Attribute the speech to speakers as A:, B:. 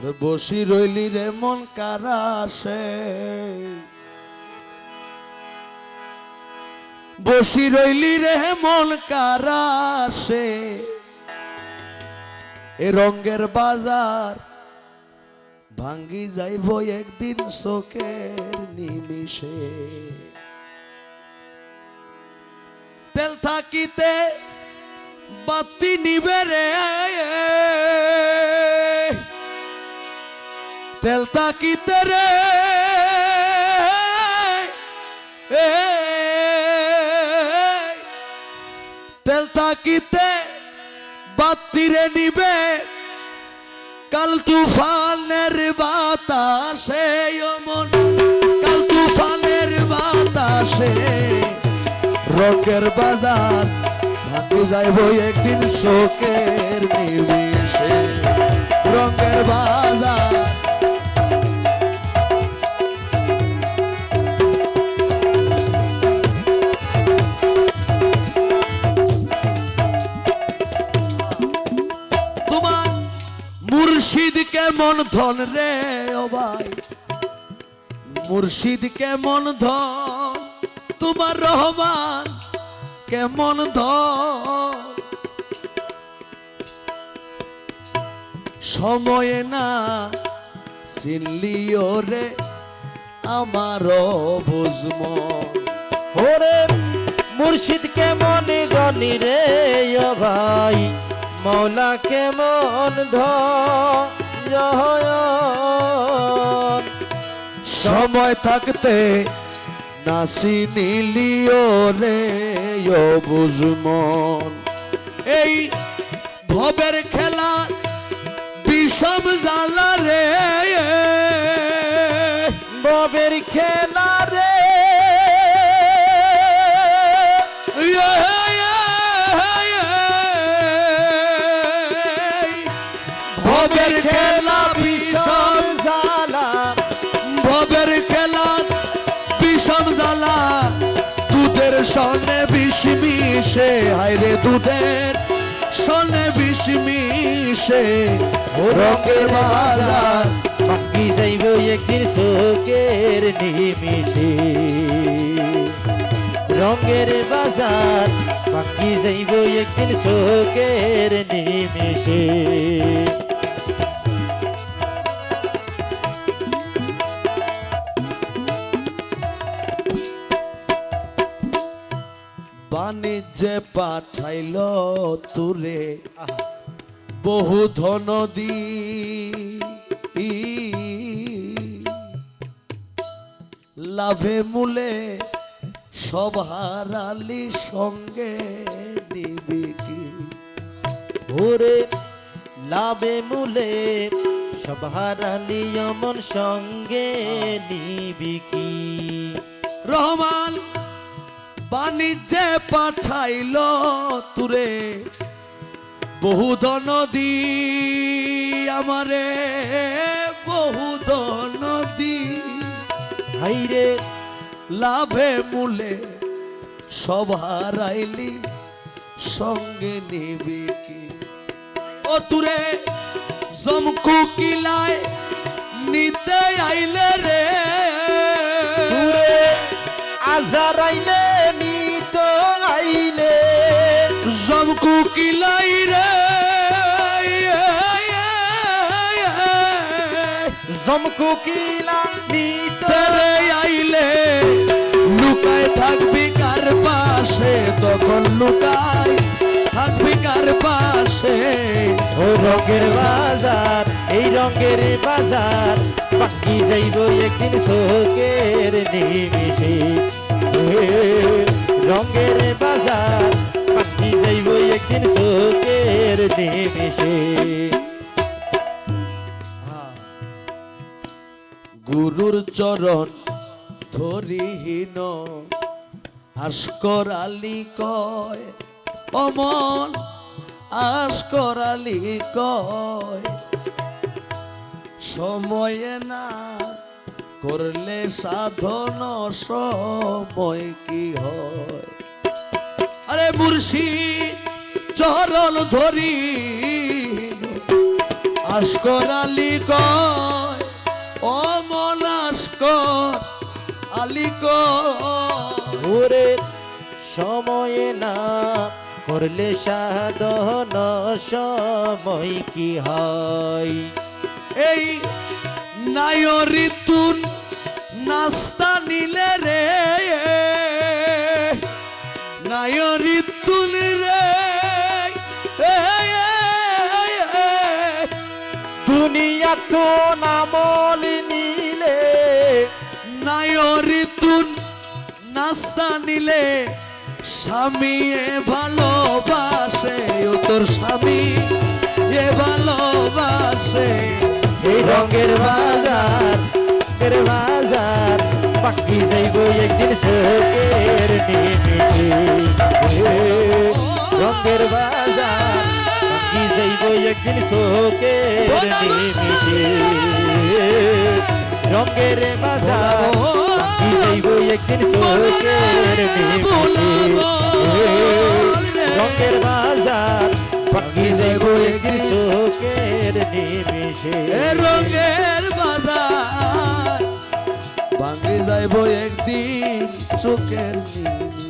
A: বসি রইলি রে মন কারাসে বসি রইলি রে মন কারাসে এ রঙ্গের বাজার ভাঙ্গি যাইব একদিন শোকের নিমিষে। তেল থাকিতে বাতি নিবে রে। তেল তাকিতে রে। তেল তাকিতে বাতিরে নিবে। কাল তুফানের বাতাসে মন। কাল তুফানের বাতাসে রকের বাজার। ভাঙে যাইব একদিন শোকের নিমিষে। রঙের বাজার। মুর্শিদ কেমন ধন রে ও ভাই? মুর্শিদ কেমন ধন? তোমার রহমান কেমন ধন? সময়ে না চিনলিও রে আমার বুঝম
B: ওরে মুর্শিদ কেমন গনি রে ভাই? মৌলা কেমন ধন
A: সময় থাকতে নাসি নিলিও রে বুঝমন। এই ভবের খেলা বিষম জ্বালা রে।
B: ববের খেলা
A: ভবের খেলা বিষম
B: জালা
A: ভবের খেলা বিষম জ্বালা। দুধের সনে বিষ মিশে হাইরে দুধের সনে বিষ মিশে। রঙের বাজার
B: বাকি যাইব একদিন শোকের নিমিষে। রঙের বাজার বাকি যাইব একদিন শোকের নিমিষে।
A: বাণিজ্যে পাঠাইল তুরে। বহু ধন দি। লাভে মূলে সব হারালি সঙ্গে দিবি কি?
B: ভোরে লাভে মূলে সব হারালি অমন সঙ্গে নিবি কি?
A: রহমান বাণিজ্যে পাঠাইল তুরে বহু ধন দি আমারে বহু ধন দি।
B: হাইরে
A: লাভে মূলে সব হারাইলি, সঙ্গে নিবি ও তুরে, জমকু কিলায় নিতে আইলে রে।
B: আজার আইলে
A: জমকু কিলাই রে।
B: জমকু কিলা নিত
A: তেরে আইলে লুকায় থাকবি কার পাশে তখন লুকায় থাকবি কার পাশে।
B: ও রঙের বাজার এই রঙের বাজার বাকি যাইব একদিন শোকের নিমিষে। রঙের বাজার বাকি যাইব একদিন শোকের নিমিষে।
A: গুরুর চরণ ধরিহীন আসকর আলী কয়, অমন আসকর আলী কয়, সময়ে না করলে সাধন সময় কি হয়? মুর্শি চরল ধরি। আস্কর আলী কমন আস্কর
B: আসকর আলী সময়ে না করলে সাধন সময় কি হয়?
A: এই নায়রিতুন নাস্তা নিলে রে। নায়র
B: দুনিয়া তো নামল নিলে
A: নায়রিতুন নাস্তা নিলে, স্বামী এ ভালোবাসে ও তোর স্বামী এ ভালোবাসে।
B: এই রঙের বাজার, এর বাজার, বাকি যাইব একদিন রঙের বাজার একদিন নিমিষে রঙের যাইব একদিন নিমিষে রঙের বাজার বাকি যাইব একদিন চোখের নিমিষে
A: রঙের বাজার ভাঙে যাইব একদিন চোখের নিমিষে।